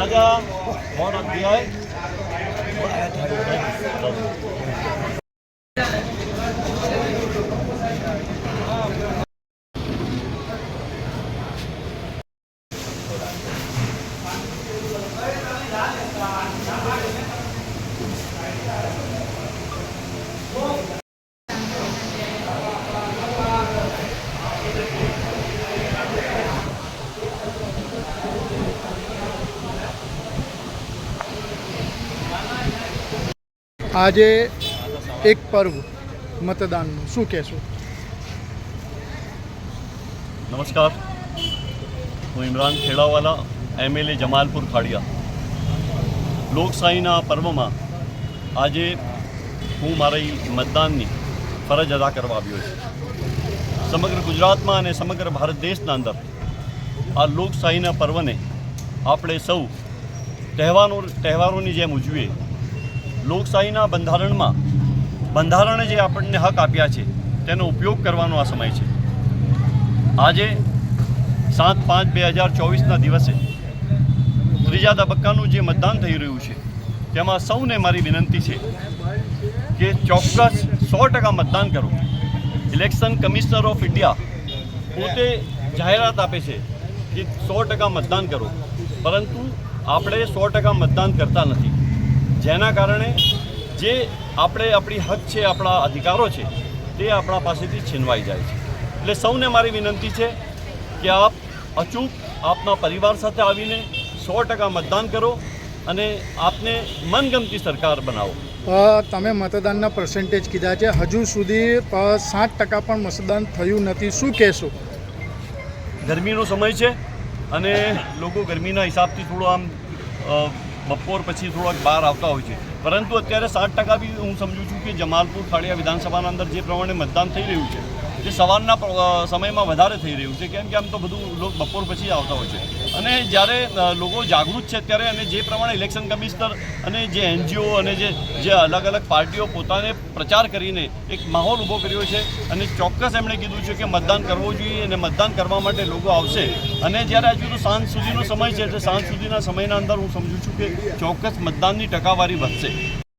রাজা মহারাজ આજે એક પર્વ મતદાનનું. શું કહેશો? નમસ્કાર. હું ઇમરાન ખેડાવાલા એમએલએ જમાલપુર ખાડિયા. લોકશાહીના પર્વમાં આજે હું મારી મતદાનની ફરજ અદા કરવા આવ્યો છું. સમગ્ર ગુજરાતમાં અને સમગ્ર ભારત દેશના અંદર આ લોકશાહીના પર્વને આપણે સૌ તહેવારો તહેવારોની જેમ ઉજવીએ. લોકશાહીના બંધારણમાં બંધારણે જે આપણને હક આપ્યા છે, તેનો ઉપયોગ કરવાનો આ સમય છે. આજે સાત પાંચ બે હજાર ચોવીસના દિવસે ત્રીજા તબક્કાનું જે મતદાન થઈ રહ્યું છે, તેમાં સૌને મારી વિનંતી છે કે ચોક્કસ સો ટકા મતદાન કરો. ઇલેક્શન કમિશનર ઓફ ઇન્ડિયા પોતે જાહેરાત આપે છે કે સો ટકા મતદાન કરો. પરંતુ આપણે સો ટકા મતદાન કરતા નથી. જેના કારણે જે આપણે આપણી હક છે આપણા અધિકારો છે તે આપણા પાસેથી છીનવાઈ જાય છે. એટલે સૌને મારી વિનંતી છે કે આપ અચૂક આપના પરિવાર સાથે આવીને સો ટકા મતદાન કરો અને આપને મનગમતી સરકાર બનાવો. તમે મતદાનના પર્સન્ટેજ કીધા છે. હજુ સુધી સાત ટકા પણ મતદાન થયું નથી. શું કહેશો? ગરમીનો સમય છે અને લોકો ગરમીના હિસાબથી થોડું આમ બપોર પછી થોડાક બહાર આવતા હોય છે. પરંતુ અત્યારે સાત ટકા બી હું સમજુ છું કે જમાલપુર ખાડિયા વિધાનસભાના અંદર જે પ્રમાણે મતદાન થઈ રહ્યું છે તે સવારના સમયમાં વધારે થઈ રહ્યું છે. કેમ કે આમ તો બધું બપોર પછી આવતા હોય છે. અને જ્યારે લોકો જાગૃત છે ત્યારે અને જે પ્રમાણે ઇલેક્શન કમિશનર અને જે એનજીઓ અને જે જે અલગ અલગ પાર્ટીઓ પોતાને પ્રચાર કરીને એક માહોલ ઊભો કર્યો છે અને ચોક્કસ એમણે કીધું છે કે મતદાન કરવું જોઈએ અને મતદાન કરવા માટે લોકો આવશે. અને જ્યારે હજુ તો સાંજ સુધીનો સમય છે એટલે સાંજ સુધીના સમયના અંદર હું સમજું છું કે ચોક્કસ મતદાનની ટકાવારી વધશે.